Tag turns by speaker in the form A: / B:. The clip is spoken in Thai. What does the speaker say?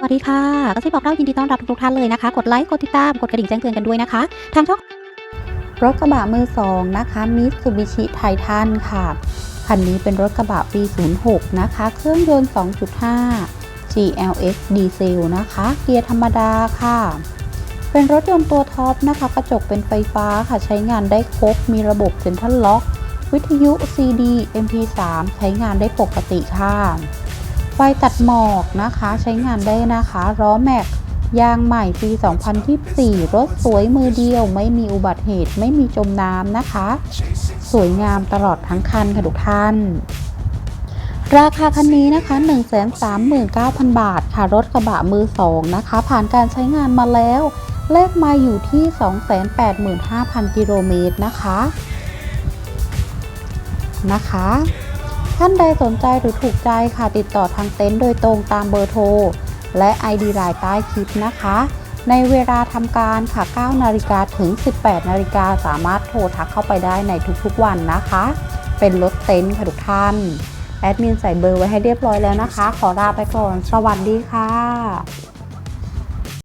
A: สวัสดีค่ะก็ที่บอกเล่ายินดีต้อนรับทุกท่านเลยนะคะ กดไลค์กดติดตามกดกระดิ่งแจ้งเตือนกันด้วยนะคะ ทางช่องรถกระบะมือสองนะคะมิตซูบิชิไททันค่ะคันนี้เป็นรถกระบะปี 06 นะคะ เครื่องยนต์ 2.5 GLX ดีเซลนะคะ เกียร์ธรรมดาค่ะ เป็นรถยนต์ตัวท็อปนะคะ กระจกเป็นไฟฟ้าค่ะ ใช้งานได้ครบ มีระบบเซ็นทรัลล็อก วิทยุ CD MP3 ใช้งานได้ปกติค่ะ ไฟตัดหมอกนะคะใช้งานได้นะคะล้อแม็กยางใหม่ปี 2024 รถสวยมือเดียว ไม่มีอุบัติเหตุไม่มีจมน้ำนะคะ สวยงามตลอดทั้งคันค่ะทุกท่าน ราคาคันนี้นะคะ 139,000 บาทค่ะ รถกระบะมือ2นะคะ ผ่านการใช้งานมาแล้ว เลขมาอยู่ที่ 285,000 กิโลเมตรนะคะนะคะ ท่านใดสนใจหรือถูกใจค่ะติดต่อทางเต็นท์โดยตรงตามเบอร์โทร และ ID ไลน์ใต้คลิปนะคะ ในเวลาทำการค่ะ 9 นาฬิกาถึง 18 นาฬิกาสามารถโทรทักเข้าไปได้ในทุกๆวันนะคะ เป็นรถเต็นท์ค่ะทุกท่าน แอดมินใส่เบอร์ไว้ให้เรียบร้อยแล้วนะคะ ขอลาไปก่อน สวัสดีค่ะ